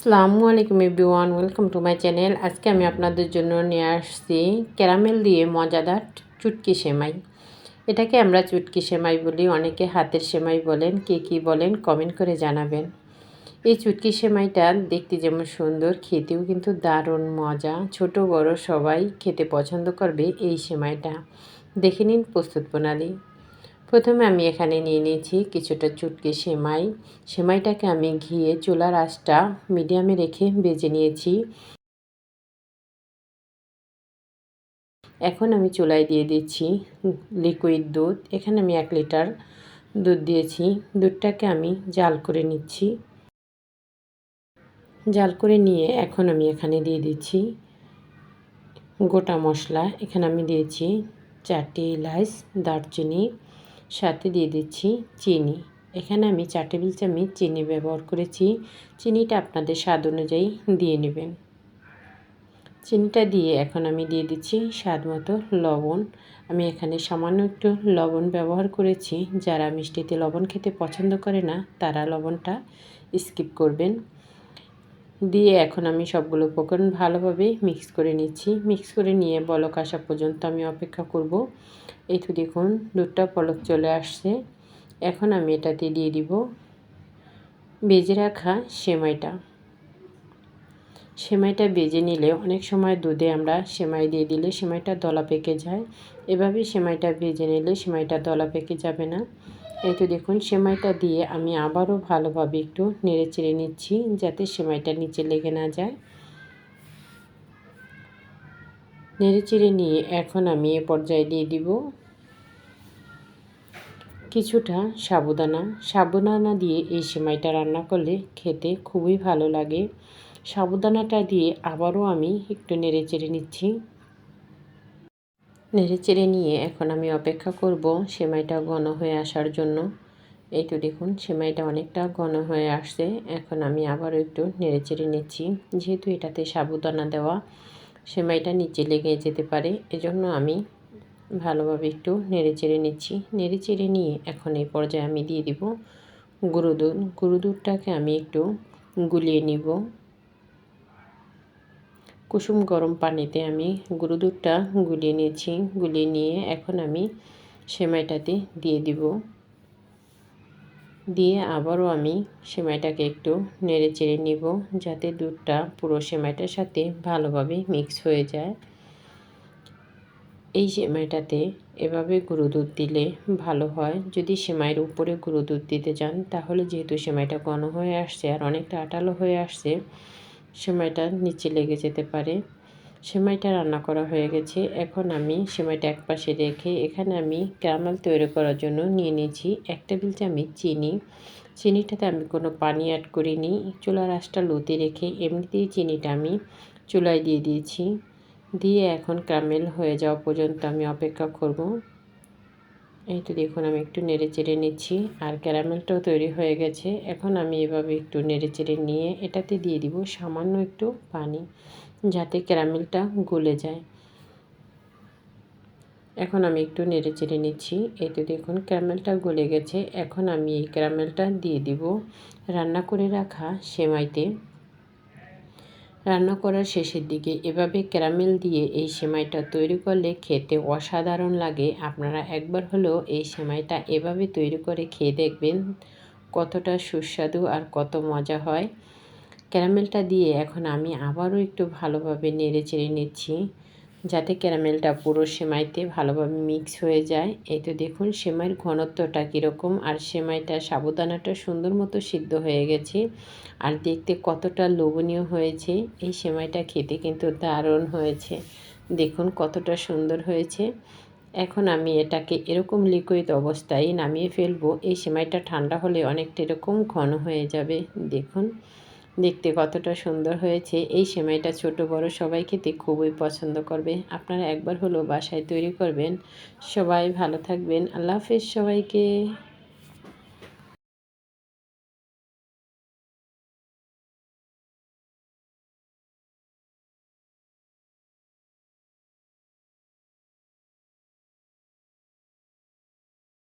আসসালামু আলাইকুম everyone, welcome to my channel. আজকে আমি আপনাদের জন্য নিয়ে আসছি ক্যারামেল দিয়ে মজাদার চুটকি সেমাই। এটাকে আমরা চুটকি সেমাই বলি, অনেকে হাতের সেমাই বলেন, কে কী বলেন কমেন্ট করে জানাবেন। এই চুটকি সেমাইটা দেখতে যেমন সুন্দর, খেতেও কিন্তু দারুণ মজা। ছোট, বড় সবাই খেতে পছন্দ করবে এই সেমাইটা। দেখে নিন প্রস্তুত প্রণালী। প্রথমে আমি এখানে নিয়ে নিয়েছি কিছুটা চুটকি সেমাই। সেমাইটাকে আমি ঘিয়ে চুলার আঁচটা মিডিয়ামে রেখে বেজে নিয়েছি। এখন আমি চুলায় দিয়ে দিচ্ছি লিকুইড দুধ। এখানে আমি এক লিটার দুধ দিয়েছি। দুধটাকে আমি জাল করে নিচ্ছি। জাল করে নিয়ে এখন আমি এখানে দিয়ে দিচ্ছি গোটা মশলা। এখানে আমি দিয়েছি চারটি এলাচ দারচিনি সাথে দিয়ে দিচ্ছি চিনি। এখানে আমি চার টেবিল চামচ চিনি ব্যবহার করেছি। চিনিটা আপনাদের স্বাদ অনুযায়ী দিয়ে নেবেন। চিনিটা দিয়ে এখন আমি দিয়ে দিচ্ছি স্বাদ মতো লবণ। আমি এখানে সামান্য একটু লবণ ব্যবহার করেছি। যারা মিষ্টিতে লবণ খেতে পছন্দ করে না, তারা লবণটা স্কিপ করবেন। দিয়ে এখন আমি সবগুলো উপকরণ ভালোভাবে মিক্স করে নিচ্ছি। মিক্স করে নিয়ে বলক আসা পর্যন্ত আমি অপেক্ষা করব। এই তো দেখুন, দুধটা পলক চলে আসছে। এখন আমি এটাতে দিয়ে দিব বেজে রাখা সেমাইটা। সেমাইটা বেজে নিলে অনেক সময় দুধে আমরা সেমাই দিয়ে দিলে সেমাইটা দলা পেকে যায়। এভাবে সেমাইটা ভেজে নিলে সেমাইটা দলা পেকে যাবে না। এই তো দেখুন, সেমাইটা দিয়ে আমি আবারও ভালোভাবে একটু নেড়ে চেড়ে নিচ্ছি, যাতে সেমাইটা নিচে লেগে না যায়। নেড়ে চেড়ে নিয়ে এখন আমি এ পর্যায়ে দিয়ে দিব কিছুটা সাবুদানা। সাবুদানা দিয়ে এই সেমাইটা রান্না করলে খেতে খুবই ভালো লাগে। সাবুদানাটা দিয়ে আবারও আমি একটু নেড়ে চেড়ে নিচ্ছি। নেড়ে চেড়ে নিয়ে এখন আমি অপেক্ষা করব সেমাইটা ঘন হয়ে আসার জন্য। এই তো দেখুন, সেমাইটা অনেকটা ঘন হয়ে আসছে। এখন আমি আবারও একটু নেড়ে চেড়ে নিচ্ছি। যেহেতু এটাতে সাবুদানা দেওয়া, সেমাইটা নিচে লেগে যেতে পারে। এজন্য আমি ভালোভাবে একটু নেড়ে চেড়ে নিচ্ছি। নেড়ে চেড়ে নিয়ে এখন এই পর্যায়ে আমি দিয়ে দিব গুঁড়ো দুধ। দুধটাকে আমি একটু গুলিয়ে নিব। কুসুম গরম পানিতে আমি গুঁড়ো দুধটা গুলিয়ে নিয়েছি। গুলিয়ে নিয়ে এখন আমি সেমাইটাতে দিয়ে দিব। দিয়ে আবারও আমি সেমাইটাকে একটু নেড়ে চেড়ে নিব যাতে দুধটা পুরো সেমাইটার সাথে ভালোভাবে মিক্স হয়ে যায়। এই সেমাইটাতে এভাবে গুঁড়ো দুধ দিলে ভালো হয়। যদি সেমাইয়ের উপরে গুঁড়ো দুধ দিতে চান, তাহলে যেহেতু সেমাইটা ঘন হয়ে আসছে আর অনেকটা আটালো হয়ে আসছে সেমাইটা নিচে লেগে যেতে পারে। সেমাইটা রান্না করা হয়ে গেছে। এখন আমি সেমাইটা এক পাশে রেখে এখানে আমি ক্যারামেল তৈরি করার জন্য নিয়ে নিয়েছি এক টেবিল চামচ চিনি। চিনিটাতে আমি কোনো পানি অ্যাড করিনি। চুলার আঁচটা লুতে রেখে এমনিতেই চিনিটা আমি চুলায় দিয়ে দিয়েছি। দিয়ে এখন ক্যারামেল হয়ে যাওয়া পর্যন্ত আমি অপেক্ষা করব। এই তো দেখুন, আমি একটু নেড়ে চেড়ে নিচ্ছি। আর ক্যারামেলটাও তৈরি হয়ে গেছে। এখন আমি এভাবে একটু নেড়ে চেড়ে নিয়ে এটাতে দিয়ে দিব সামান্য একটু পানি, যাতে ক্যারামেলটা গলে যায়। এখন আমি একটু নেড়ে চেড়ে নিচ্ছি। এই তো দেখুন, ক্যারামেলটা গলে গেছে। এখন আমি এই ক্যারামেলটা দিয়ে দিব রান্না করে রাখা সেমাইতে। রান্না করার শেষের দিকে এভাবে ক্যারামেল দিয়ে এই সেমাইটা তৈরি করলে খেতে অসাধারণ লাগে। আপনারা একবার হলেও এই সেমাইটা এভাবে তৈরি করে খেয়ে দেখবেন কতটা সুস্বাদু আর কত মজা হয়। ক্যারামেলটা দিয়ে এখন আমি আবারও একটু ভালোভাবে নেড়ে চেড়ে নিচ্ছি। যাতে ক্যারামেলটা পুরো সেমাইতে ভালোভাবে মিক্স হয়ে যায়। এই তো দেখুন সেমাইয়ের ঘনত্বটা কীরকম আর সেমাইটা সাবুদানাটা সুন্দর মতো সিদ্ধ হয়ে গেছে। আর দেখতে কতটা লোভনীয় হয়েছে। এই সেমাইটা খেতে কিন্তু দারুণ হয়েছে। দেখুন কতটা সুন্দর হয়েছে। এখন আমি এটাকে এরকম লিকুইড অবস্থায় নামিয়ে ফেলব। এই সেমাইটা ঠান্ডা হলে অনেকটা এরকম ঘন হয়ে যাবে। দেখুন। দেখতে কতটা সুন্দর হয়েছে। এই সেমাইটা ছোট বড় সবাই খেতে খুবই পছন্দ করবে। আপনারা একবার হলো বাসায় তৈরি করবেন। সবাই ভালো থাকবেন। আল্লাহ হাফেজ সবাইকে।